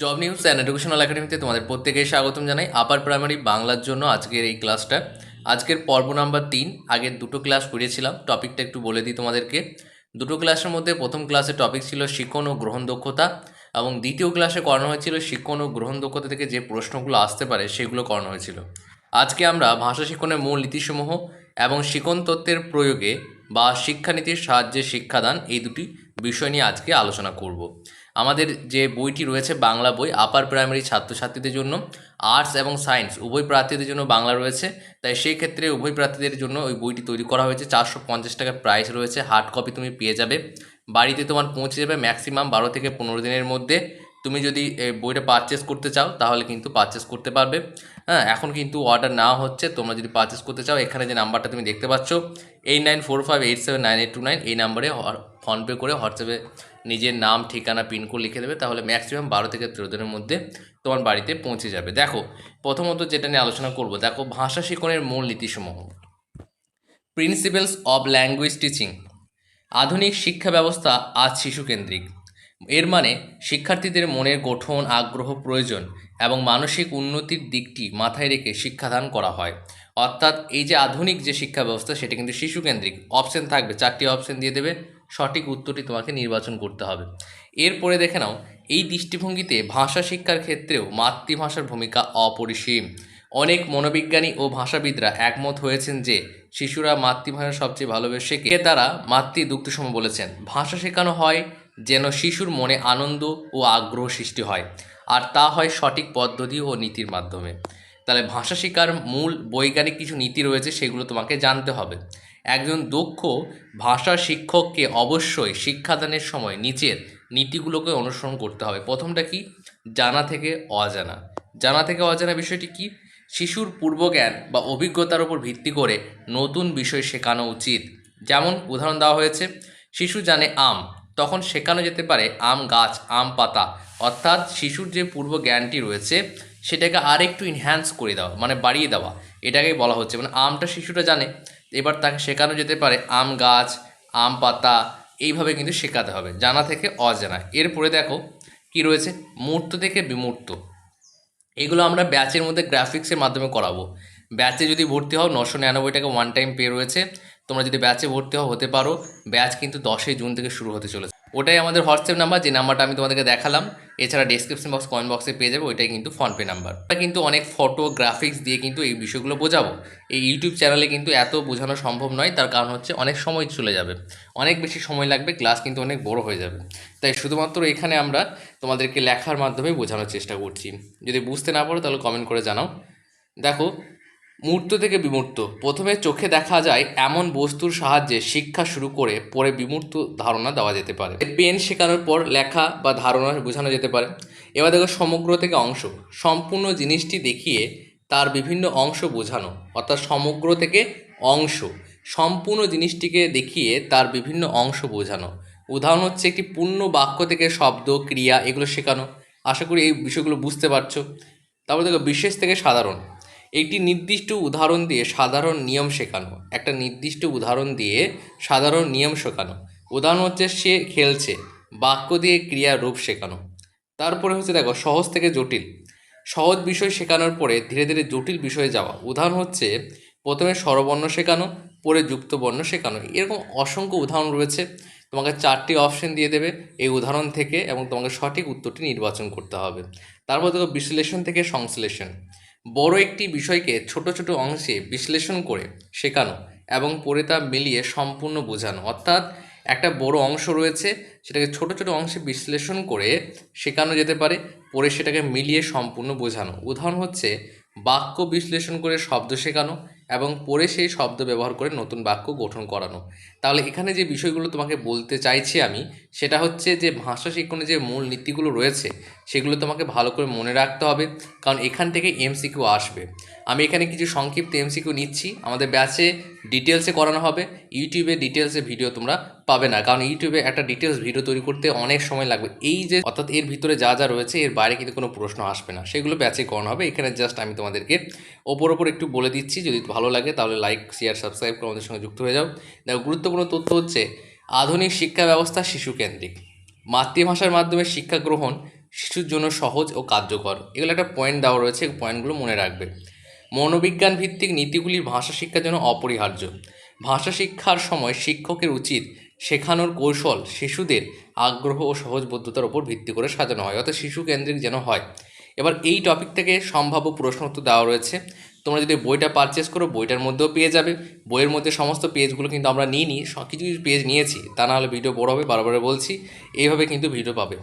Job news and educational একাডেমিতে তোমাদের প্রত্যেকে স্বাগতম জানাই। আপার প্রাইমারি বাংলার জন্য আজকের এই ক্লাসটা আজকের পর্ব নাম্বার তিন, আগের দুটো ক্লাস করিয়েছিলাম টপিকটা একটু বলে দিই তোমাদেরকে। দুটো ক্লাসের মধ্যে প্রথম ক্লাসে টপিক ছিল শিক্ষণ ও গ্রহণ দক্ষতা এবং দ্বিতীয় ক্লাসে করানো হয়েছিল শিক্ষণ ও গ্রহণ দক্ষতা থেকে যে প্রশ্নগুলো আসতে পারে সেগুলো করানো হয়েছিল। আজকে আমরা ভাষা শিক্ষণের মূল নীতিসমূহ এবং শিক্ষণ তত্ত্বের প্রয়োগে বা শিক্ষানীতির সাহায্যে শিক্ষাদান এই দুটি বিষয় নিয়ে আজকে আলোচনা করব। আমাদের যে বইটি রয়েছে বাংলা বই আপার প্রাইমারি ছাত্রছাত্রীদের জন্য আর্টস এবং সায়েন্স উভয় প্রার্থীদের জন্য বাংলা রয়েছে। তাই সেই ক্ষেত্রে উভয় প্রার্থীদের জন্য ওই বইটি তৈরি করা হয়েছে। চারশো পঞ্চাশ টাকার প্রাইস রয়েছে হার্ড কপি তুমি পেয়ে যাবে। বাড়িতে তোমার পৌঁছে যাবে ম্যাক্সিমাম বারো থেকে পনেরো দিনের মধ্যে। তুমি যদি বইটা পারচেস করতে চাও, তাহলে কিন্তু পারচেস করতে পারবে। হ্যাঁ এখন কিন্তু অর্ডার নেওয়া হচ্ছে, তোমরা যদি পারচেস করতে চাও, এখানে যে নাম্বারটা তুমি দেখতে পাচ্ছ eight nine four five eight seven nine eight two nine এই নাম্বারে ফোনপে করে হোয়াটসঅ্যাপে নিজের নাম, ঠিকানা পিনকোড লিখে দেবে, তাহলে ম্যাক্সিমাম বারো থেকে তেরো দিনের মধ্যে তোমার বাড়িতে পৌঁছে যাবে। দেখো, প্রথমত যেটা নিয়ে আলোচনা করব, দেখো ভাষা শিক্ষণের মূল নীতিসমূহ। প্রিন্সিপালস অব ল্যাঙ্গুয়েজ টিচিং আধুনিক শিক্ষা ব্যবস্থা আজ শিশুকেন্দ্রিক। এর মানে শিক্ষার্থীদের মনের গঠন, আগ্রহ, প্রয়োজন এবং মানসিক উন্নতির দিকটি মাথায় রেখে শিক্ষাদান করা হয়। অর্থাৎ এই যে আধুনিক যে শিক্ষা ব্যবস্থা, সেটা কিন্তু শিশুকেন্দ্রিক। অপশন থাকবে, চারটি অপশন দিয়ে দেবে। সঠিক উত্তরটি তোমাকে নির্বাচন করতে হবে। এরপরে দেখে নাও, এই দৃষ্টিভঙ্গিতে ভাষা শিক্ষার ক্ষেত্রেও মাতৃভাষার ভূমিকা অপরিসীম। অনেক মনোবিজ্ঞানী ও ভাষাবিদরা একমত হয়েছেন যে শিশুরা মাতৃভাষা সবচেয়ে ভালোবেসে তারা মাতৃ দুগ্ধসম বলেছেন। ভাষা শেখানো হয় যেন শিশুর মনে আনন্দ ও আগ্রহ সৃষ্টি হয়, আর তা হয় সঠিক পদ্ধতি ও নীতির মাধ্যমে। তাহলে ভাষা শেখার মূল বৈজ্ঞানিক কিছু নীতি রয়েছে, সেগুলো তোমাকে জানতে হবে। একজন দক্ষ ভাষা শিক্ষককে অবশ্যই শিক্ষাদানের সময় নিচের নীতিগুলোকে অনুসরণ করতে হবে। প্রথমটা কি? জানা থেকে অজানা। জানা থেকে অজানা বিষয়টি কি? শিশুর পূর্বজ্ঞান বা অভিজ্ঞতার উপর ভিত্তি করে নতুন বিষয় শেখানো উচিত। যেমন উদাহরণ দেওয়া হয়েছে, শিশু জানে আম তখন শেখানো যেতে পারে আম গাছ, আম পাতা। অর্থাৎ শিশুর যে পূর্ব জ্ঞানটি রয়েছে, সেটাকে আরেকটু ইনহ্যান্স করে দেওয়া মানে বাড়িয়ে দেওয়া। এটাকেই বলা হচ্ছে। মানে আমটা শিশুটা জানে, এবার তাকে শেখানো যেতে পারে আম গাছ, আম পাতা, এইভাবে কিন্তু শেখাতে হবে। জানা থেকে অজানা। এরপরে দেখো কি রয়েছে? মূর্ত থেকে বিমূর্ত। এগুলো আমরা ব্যাচের মধ্যে গ্রাফিক্সের মাধ্যমে করাবো। ব্যাচে যদি ভর্তি হও, নশো নিরানব্বই টাকা ওয়ান টাইম পে রয়েছে। তোমরা যদি ব্যাচে ভর্তি হও, হতে পারো। ব্যাচ কিন্তু দশই জুন থেকে শুরু হতে চলেছে। ওটাই আমাদের হোয়াটসঅ্যাপ নাম্বার যে নাম্বারটা আমি তোমাদেরকে দেখালাম। এছাড়া ডিসক্রিপশন বক্স কমেন্ট বক্সে পেয়ে যাবে, ওইটাই কিন্তু ফোনপে নাম্বার আমরা কিন্তু অনেক ফটো গ্রাফিক্স দিয়ে কিন্তু এই বিষয়গুলো বোঝাবো। এই ইউটিউব চ্যানেলে কিন্তু এত বোঝানো সম্ভব নয়, তার কারণ হচ্ছে অনেক সময় চলে যাবে। অনেক বেশি সময় লাগবে ক্লাস কিন্তু অনেক বড় হয়ে যাবে। তাই শুধুমাত্র এখানে আমরা তোমাদেরকে লেখার মাধ্যমে বোঝানোর চেষ্টা করছি। যদি বুঝতে না পারো, তাহলে কমেন্ট করে জানাও। দেখো মূর্ত থেকে বিমূর্ত। প্রথমে চোখে দেখা যায় এমন বস্তুর সাহায্যে শিক্ষা শুরু করে পরে বিমূর্ত ধারণা দেওয়া যেতে পারে। পেন শেখানোর পর লেখা বা ধারণা বোঝানো যেতে পারে। এবার দেখো সমগ্র থেকে অংশ। সম্পূর্ণ জিনিসটি দেখিয়ে তার বিভিন্ন অংশ বোঝানো, অর্থাৎ সমগ্র থেকে অংশ। সম্পূর্ণ জিনিসটিকে দেখিয়ে তার বিভিন্ন অংশ বোঝানো। উদাহরণ হচ্ছে একটি পূর্ণ বাক্য থেকে শব্দ, ক্রিয়া এগুলো শেখানো। আশা করি এই বিষয়গুলো বুঝতে পারছ। তারপর দেখো বিশেষ থেকে সাধারণ। একটি নির্দিষ্ট উদাহরণ দিয়ে সাধারণ নিয়ম শেখানো, একটা নির্দিষ্ট উদাহরণ দিয়ে সাধারণ নিয়ম শেখানো। উদাহরণ হচ্ছে সে খেলছে, বাক্য দিয়ে ক্রিয়ার রূপ শেখানো। তারপরে হচ্ছে দেখো, সহজ থেকে জটিল। সহজ বিষয় শেখানোর পরে ধীরে ধীরে জটিল বিষয়ে যাওয়া। উদাহরণ হচ্ছে, প্রথমে স্বরবর্ণ শেখানো, পরে যুক্ত বর্ণ শেখানো। এরকম অসংখ্য উদাহরণ রয়েছে। তোমাকে চারটি অপশন দিয়ে দেবে, এই উদাহরণ থেকে এবং তোমাকে সঠিক উত্তরটি নির্বাচন করতে হবে। তারপর দেখো, বিশ্লেষণ থেকে সংশ্লেষণ। বড় একটি বিষয়কে ছোট ছোট অংশে বিশ্লেষণ করে শেখানো এবং পরে তা মিলিয়ে সম্পূর্ণ বোঝানো। অর্থাৎ একটা বড় অংশ রয়েছে, সেটাকে ছোট ছোট অংশে বিশ্লেষণ করে শেখানো যেতে পারে পরে সেটাকে মিলিয়ে সম্পূর্ণ বোঝানো। উদাহরণ হচ্ছে, বাক্য বিশ্লেষণ করে শব্দ শেখানো এবং পরে সেই শব্দ ব্যবহার করে নতুন বাক্য গঠন করানো। তাহলে এখানে যে বিষয়গুলো তোমাকে বলতে চাইছি আমি, সেটা হচ্ছে যে ভাষা শিক্ষণে যে মূল নীতিগুলো রয়েছে, সেগুলো তোমাকে ভালো করে মনে রাখতে হবে, কারণ এখান থেকে এমসিকিউ আসবে। আমি এখানে কিছু সংক্ষিপ্ত এমসিকিউ নিচ্ছি। আমাদের ব্যাচে ডিটেলসে করানো হবে। ইউটিউবে ডিটেলসে ভিডিও তোমরা পাবে না। কারণ ইউটিউবে একটা ডিটেলস ভিডিও তৈরি করতে অনেক সময় লাগবে। এই যে, অর্থাৎ এর ভিতরে যা যা রয়েছে, এর বাইরে কিন্তু কোনো প্রশ্ন আসবে না। সেগুলো ব্যাচে করানো হবে। এখানে জাস্ট আমি তোমাদেরকে ওপর ওপর একটু বলে দিচ্ছি। যদি ভালো লাগে তাহলে লাইক শেয়ার সাবস্ক্রাইব করে আমাদের সঙ্গে যুক্ত হয়ে যাও। দেখো, গুরুত্বপূর্ণ তথ্য হচ্ছে আধুনিক শিক্ষা ব্যবস্থা শিশু কেন্দ্রিক। মাতৃভাষার মাধ্যমে শিক্ষা গ্রহণ শিশুর জন্য সহজ ও কার্যকর। এগুলো একটা পয়েন্ট দেওয়া রয়েছে। পয়েন্টগুলো মনে রাখবে। মনোবিজ্ঞান ভিত্তিক নীতিগুলি ভাষা শিক্ষার জন্য অপরিহার্য। ভাষা শিক্ষার সময় শিক্ষকের উচিত শেখানোর কৌশল শিশুদের আগ্রহ ও সহজবোধ্যতার উপর ভিত্তি করে সাজানো হয়, অর্থাৎ শিশু কেন্দ্রিক যেন হয়। এবার এই টপিক থেকে সম্ভাব্য প্রশ্ন উত্তর দেওয়া রয়েছে। তোমরা যদি বইটা পারচেস করো, বইটার মধ্যেও পেয়ে যাবে। বইয়ের মধ্যে সমস্ত পেজগুলো কিন্তু আমরা নিই স- কিছু কিছু পেজ নিয়েছি, তা না হলে ভিডিও বড় হবে বারবার বলছি, এইভাবে কিন্তু ভিডিও পাবে।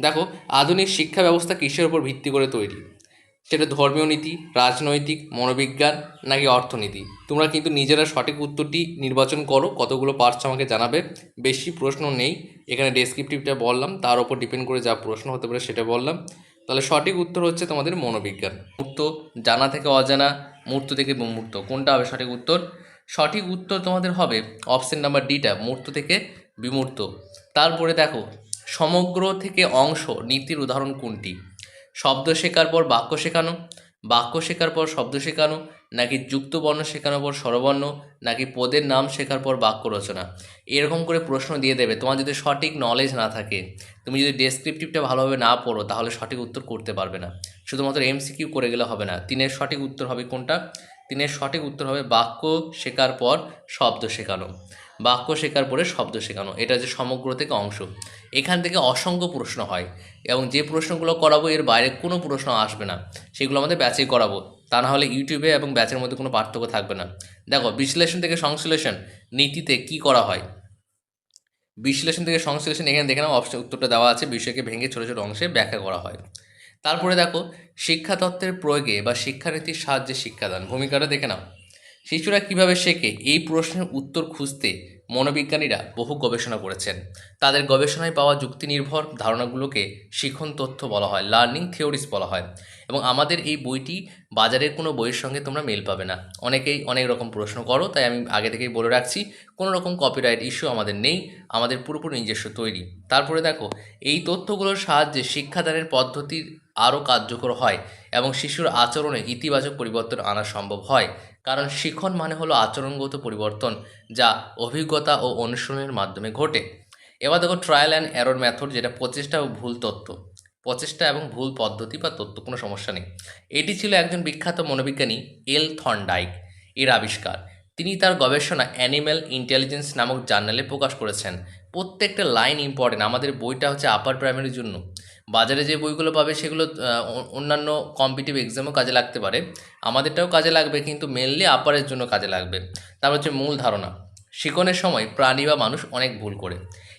দেখো, আধুনিক শিক্ষা ব্যবস্থা কিসের উপর ভিত্তি করে তৈরি? সেটা ধর্মীয় নীতি, রাজনৈতিক, মনোবিজ্ঞান নাকি অর্থনীতি? তোমরা কিন্তু নিজেরা সঠিক উত্তরটি নির্বাচন করো, কতগুলো পারছ আমাকে জানাবে। বেশি প্রশ্ন নেই, এখানে ডেসক্রিপটিভটা বললাম, তার উপর ডিপেন্ড করে যা প্রশ্ন হতে পারে সেটা বললাম। তাহলে সঠিক উত্তর হচ্ছে তোমাদের মনোবিজ্ঞান। মূর্ত জানা থেকে অজানা, মূর্ত থেকে বিমূর্ত কোনটা হবে সঠিক উত্তর? সঠিক উত্তর তোমাদের হবে অপশন নাম্বার ডিটা মূর্ত থেকে বিমূর্ত। তারপরে দেখো, সমগ্র থেকে অংশ, নীতির উদাহরণ কোনটি? শব্দ শেখার পর বাক্য শেখানো, বাক্য শেখার পর শব্দ শেখানো, নাকি যুক্ত বর্ণ শেখানোর পর স্বরবর্ণ, নাকি পদের নাম শেখার পর বাক্য রচনা। এরকম করে প্রশ্ন দিয়ে দেবে। তোমার যদি সঠিক নলেজ না থাকে, তুমি যদি ডেসক্রিপটিভটা ভালোভাবে না পড়ো, তাহলে সঠিক উত্তর করতে পারবে না। শুধুমাত্র এমসিকিউ করে গেলে হবে না। তিনের সঠিক উত্তর হবে কোনটা? তিনের সঠিক উত্তর হবে বাক্য শেখার পর শব্দ শেখানো। বাক্য শেখার পরে শব্দ শেখানো, এটা হচ্ছে সমগ্র থেকে অংশ। এখান থেকে অসংখ্য প্রশ্ন হয় এবং যে প্রশ্নগুলো করাবো, এর বাইরে কোনো প্রশ্ন আসবে না। সেগুলো আমাদের ব্যাচেই করাবো। তা না হলে ইউটিউবে এবং ব্যাচের মধ্যে কোনো পার্থক্য থাকবে না। দেখো, বিশ্লেষণ থেকে সংশ্লেষণ, নীতিতে কি করা হয়? বিশ্লেষণ থেকে সংশ্লেষণ, এখানে দেখে নাও অপশন উত্তরটা দেওয়া আছে, বিষয়কে ভেঙে ছোটো ছোটো অংশে ব্যাখ্যা করা হয়। তারপরে দেখো শিক্ষা তত্ত্বের প্রয়োগে বা শিক্ষানীতির সাহায্যে শিক্ষাদান, ভূমিকাটা দেখে নাও। শিশুরা কীভাবে শেখে এই প্রশ্নের উত্তর খুঁজতে মনোবিজ্ঞানীরা বহু গবেষণা করেছেন। তাদের গবেষণায় পাওয়া যুক্তি নির্ভর ধারণাগুলোকে শিখন তথ্য বলা হয় লার্নিং থিওরিস বলা হয় এবং আমাদের এই বইটি বাজারের কোনো বইয়ের সঙ্গে তোমরা মেল পাবে না। অনেকেই অনেক রকম প্রশ্ন করো, তাই আমি আগে থেকেই বলে রাখছি, কোনো রকম কপিরাইট ইস্যু আমাদের নেই, আমাদের পুরোপুরি নিজস্ব তৈরি। তারপরে দেখো, এই তথ্যগুলোর সাহায্যে শিক্ষাদানের পদ্ধতির আরও কার্যকর হয় এবং শিশুর আচরণে ইতিবাচক পরিবর্তন আনা সম্ভব হয়। কারণ শিখন মানে হলো আচরণগত পরিবর্তন যা অভিজ্ঞতা ও অনুশীলনের মাধ্যমে ঘটে। এবার দেখো ট্রায়াল অ্যান্ড এরর মেথড যেটা প্রচেষ্টা ও ভুল তথ্য। প্রচেষ্টা এবং ভুল পদ্ধতি বা তথ্য কোনো সমস্যা নেই। এটি ছিল একজন বিখ্যাত মনোবিজ্ঞানী এল থর্নডাইক এর আবিষ্কার। তিনি তার গবেষণা অ্যানিম্যাল ইন্টেলিজেন্স নামক জার্নালে প্রকাশ করেছেন। প্রত্যেকটা লাইন ইম্পর্টেন্ট আমাদের বইটা হচ্ছে আপার প্রাইমারির জন্য। বাজারে যে বইগুলো পাবে সেগুলো অন্যান্য কম্পিটিভ এক্সামও কাজে লাগতে পারে। আমাদেরটাও কাজে লাগবে, কিন্তু মেনলি আপারের জন্য কাজে লাগবে। তারপর হচ্ছে মূল ধারণা, শিকনের সময় প্রাণী বা মানুষ অনেক ভুল করে।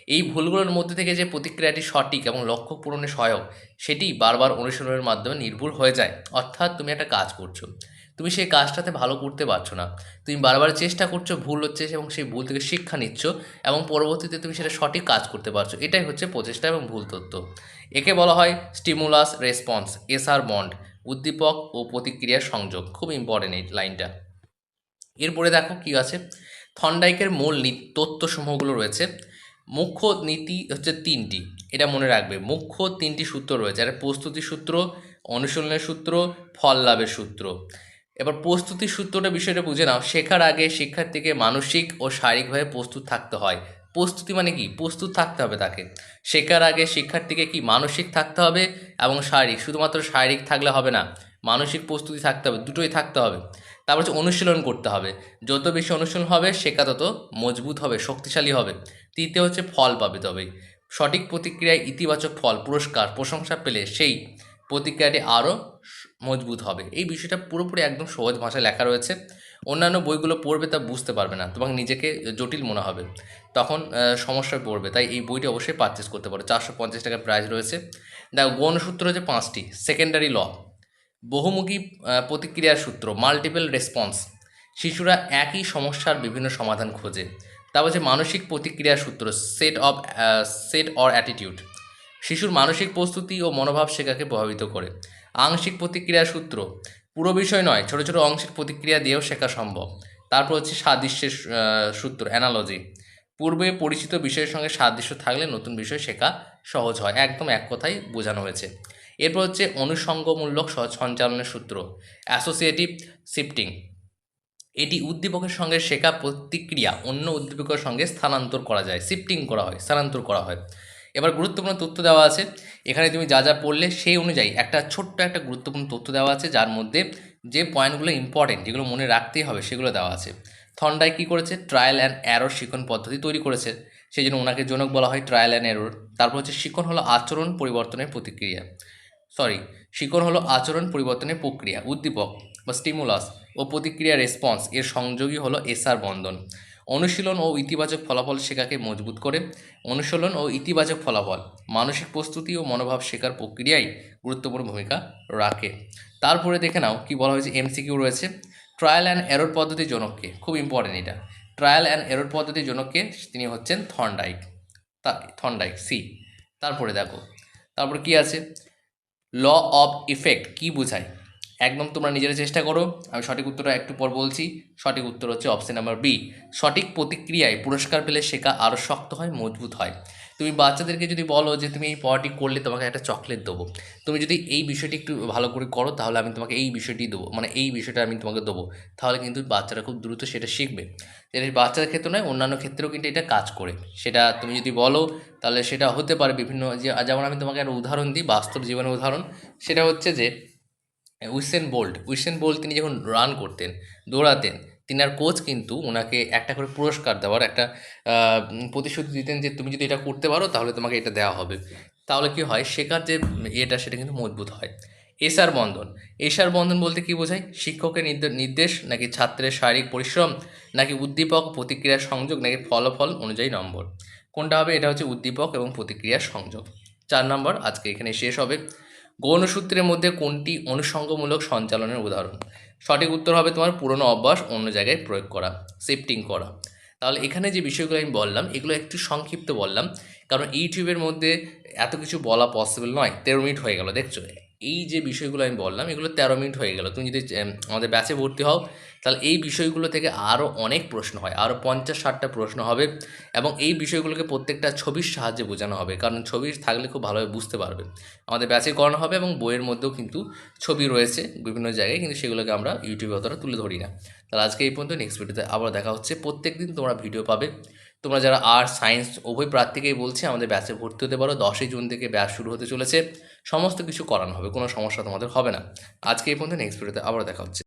এই ভুলগুলোর মধ্যে থেকে যে প্রতিক্রিয়াটি সঠিক এবং লক্ষ্য পূরণে সহায়ক, সেটি বারবার অনুশীলনের মাধ্যমে নির্ভুল হয়ে যায়। অর্থাৎ তুমি একটা কাজ করছ। তুমি সেই কাজটাতে ভালো করতে পারছ না। তুমি বারবার চেষ্টা করছ, ভুল হচ্ছে এবং সেই ভুল থেকে শিক্ষা নিচ্ছ এবং পরবর্তীতে তুমি সেটা সঠিক কাজ করতে পারছ। এটাই হচ্ছে প্রচেষ্টা এবং ভুল তথ্য একে বলা হয় স্টিমুলাস রেসপন্স এসআর বন্ড উদ্দীপক ও প্রতিক্রিয়ার সংযোগ। খুব ইম্পর্টেন্ট এই লাইনটা। এরপরে দেখো কি আছে? থন্ডাইকের মূল তথ্যসমূহগুলো রয়েছে। মুখ্য নীতি হচ্ছে তিনটি, এটা মনে রাখবে। মুখ্য তিনটি সূত্র রয়েছে একটা প্রস্তুতি সূত্র, অনুশীলনের সূত্র, ফল লাভের সূত্র। এবার প্রস্তুতির সূত্রটা বিষয়টা বুঝে নাও। শেখার আগে শিক্ষার্থীকে মানসিক ও শারীরিকভাবে প্রস্তুত থাকতে হয়। প্রস্তুতি মানে কি? প্রস্তুত থাকতে হবে তাকে। শেখার আগে শিক্ষার্থীকে কি মানসিক থাকতে হবে এবং শারীরিক? শুধুমাত্র শারীরিক থাকলে হবে না, মানসিক প্রস্তুতি থাকতে হবে, দুটোই থাকতে হবে। তারপর হচ্ছে অনুশীলন করতে হবে। যত বেশি অনুশীলন হবে, শেখা তত মজবুত হবে, শক্তিশালী হবে। তৃতীয় হচ্ছে ফল পাবে তবে সঠিক প্রতিক্রিয়ায় ইতিবাচক ফল, পুরস্কার, প্রশংসা পেলে সেই প্রতিক্রিয়াটি আরও মজবুত হবে। এই বিষয়টা পুরোপুরি একদম সহজ ভাষায় লেখা রয়েছে। অন্যান্য বইগুলো পড়বে তা বুঝতে পারবে না, তোমাকে নিজেকে জটিল মনে হবে। তখন সমস্যায় পড়বে, তাই এই বইটি অবশ্যই পারচেস করতে পারো। চারশো পঞ্চাশ টাকার প্রাইস রয়েছে। দেখো গণসূত্র হচ্ছে পাঁচটি সেকেন্ডারি ল বহুমুখী প্রতিক্রিয়ার সূত্র মাল্টিপল রেসপন্স শিশুরা একই সমস্যার বিভিন্ন সমাধান খোঁজে। তারপর হচ্ছে মানসিক প্রতিক্রিয়ার সূত্র set of set or attitude শিশুর মানসিক প্রস্তুতি ও মনোভাব শেখাকে প্রভাবিত করে। আংশিক প্রতিক্রিয়ার সূত্র। পুরো বিষয় নয়, ছোট ছোট আংশিক প্রতিক্রিয়া দিয়েও শেখা সম্ভব। তারপর হচ্ছে সাদৃশ্যের সূত্র অ্যানালজি পূর্বে পরিচিত বিষয়ের সঙ্গে সাদৃশ্য থাকলে নতুন বিষয় শেখা সহজ হয়। একদম এক কথাই বোঝানো হয়েছে। এরপর হচ্ছে অনুষঙ্গমূলক সঞ্চালনের সূত্র অ্যাসোসিয়েটিভ শিফটিং এটি উদ্দীপকের সঙ্গে শেখা প্রতিক্রিয়া অন্য উদ্দীপকের সঙ্গে স্থানান্তর করা যায়। শিফটিং করা হয়, স্থানান্তর করা হয়। এবার গুরুত্বপূর্ণ তথ্য দেওয়া আছে। এখানে তুমি যা যা পড়লে সেই অনুযায়ী একটা ছোট্ট একটা গুরুত্বপূর্ণ তথ্য দেওয়া আছে, যার মধ্যে যে পয়েন্টগুলো ইম্পর্টেন্ট যেগুলো মনে রাখতেই হবে সেগুলো দেওয়া আছে। থন্ডাই কী করেছে? ট্রায়াল অ্যান্ড অ্যারোর শিখন পদ্ধতি তৈরি করেছে। সেই জন্য ওনাকে জনক বলা হয় ট্রায়াল অ্যান্ড এরর তারপর হচ্ছে শিখন হলো আচরণ পরিবর্তনের প্রতিক্রিয়া। সরি শিকন হলো আচরণ পরিবর্তনের প্রক্রিয়া, উদ্দীপক বা স্টিমুলাস ও প্রতিক্রিয়া রেসপন্স এর সংযোগী হলো এসআর বন্ধন। অনুশীলন ও ইতিবাচক ফলাফল শেখাকে মজবুত করে। অনুশীলন ও ইতিবাচক ফলাফল মানসিক প্রস্তুতি ও মনোভাব শেখার প্রক্রিয়ায় গুরুত্বপূর্ণ ভূমিকা রাখে। তারপরে দেখে নাও কি বলা হয়েছে এমসিকিউ রয়েছে। ট্রায়াল অ্যান্ড এরর পদ্ধতির জনককে, খুব ইম্পর্টেন্ট এটা। ট্রায়াল অ্যান্ড এরর পদ্ধতির জনককে তিনি হচ্ছেন থর্নডাইক। তা থর্নডাইক, সি। তারপরে দেখো, তারপর কি আছে? ল অফ ইফেক্ট কি বোঝায়? একদম তোমরা নিজেরা চেষ্টা করো। আমি সঠিক উত্তরটা একটু পর বলছি। সঠিক উত্তর হচ্ছে অপশান নাম্বার বি সঠিক প্রতিক্রিয়ায় পুরস্কার পেলে শেখা আরও শক্ত হয়, মজবুত হয়। তুমি বাচ্চাদেরকে যদি বলো যে, তুমি এই পড়াটি করলে তোমাকে একটা চকলেট দেবো। তুমি যদি এই বিষয়টি একটু ভালো করে করো, তাহলে আমি তোমাকে এই বিষয়টি দেবো। মানে এই বিষয়টা আমি তোমাকে দেবো। তাহলে কিন্তু বাচ্চারা খুব দ্রুত সেটা শিখবে। এটা বাচ্চাদের ক্ষেত্রে নয়, অন্যান্য ক্ষেত্রেও কিন্তু এটা কাজ করে। সেটা তুমি যদি বলো, তাহলে সেটা হতে পারে বিভিন্ন যেমন আমি তোমাকে একটা উদাহরণ দিই, বাস্তব জীবনের উদাহরণ। সেটা হচ্ছে যে উইসেন বোল্ট উইসেন বোল্ট তিনি যখন রান করতেন, দৌড়াতেন তিনার কোচ কিন্তু ওনাকে একটা করে পুরস্কার দেওয়ার একটা প্রতিশ্রুতি দিতেন যে তুমি যদি এটা করতে পারো তাহলে তোমাকে এটা দেওয়া হবে। তাহলে কি হয়? শেখার যে ইয়েটা সেটা কিন্তু মজবুত হয়। এসার বন্ধন এসার বন্ধন বলতে কি বোঝায়? শিক্ষকের নির্দে- নির্দেশ নাকি ছাত্রের শারীরিক পরিশ্রম নাকি উদ্দীপক প্রতিক্রিয়ার সংযোগ নাকি ফলাফল অনুযায়ী নম্বর? কোনটা হবে? এটা হচ্ছে উদ্দীপক এবং প্রতিক্রিয়ার সংযোগ। চার নম্বর, আজকে এখানে শেষ হবে। গৌণসূত্রের মধ্যে কোনটি অনুষঙ্গমূলক সঞ্চালনের উদাহরণ? সঠিক উত্তর হবে তোমার পুরনো অভ্যাস, অন্য জায়গায় প্রয়োগ করা শিফটিং করা। তাহলে এখানে যে বিষয়গুলো আমি বললাম, এগুলো একটু সংক্ষিপ্ত বললাম, কারণ ইউটিউবের মধ্যে এত কিছু বলা পসিবল নয়, তেরো মিনিট হয়ে গেল, দেখছ? এই যে বিষয়গুলো আমি বললাম, এগুলো তেরো মিনিট হয়ে গেল। তুমি যদি আমাদের ব্যাচে ভর্তি হও তাহলে এই বিষয়গুলো থেকে আরও অনেক প্রশ্ন হয় আরও পঞ্চাশ ষাটটা প্রশ্ন হবে এবং এই বিষয়গুলোকে প্রত্যেকটা ছবির সাহায্যে বোঝানো হবে, কারণ ছবি থাকলে খুব ভালোভাবে বুঝতে পারবে। আমাদের ব্যাচে করানো হবে এবং বইয়ের মধ্যেও কিন্তু ছবি রয়েছে বিভিন্ন জায়গায়, কিন্তু সেগুলোকে আমরা ইউটিউবে অতটা তুলে ধরি না। তাহলে আজকে এই পর্যন্ত নেক্সট ভিডিওতে আবার দেখা হচ্ছে। প্রত্যেক দিন তোমরা ভিডিও পাবে। তোমরা যারা আর্টস সায়েন্স উভয় প্রার্থীকেই বলছে, আমাদের ব্যাচে ভর্তি হতে পারো। দশই জুন থেকে ব্যাচ শুরু হতে চলেছে। সমস্ত কিছু করানো হবে, কোনো সমস্যা তোমাদের হবে না। আজকে এই পর্যন্ত নেক্সট ভিডিওতে আবার দেখা হচ্ছে।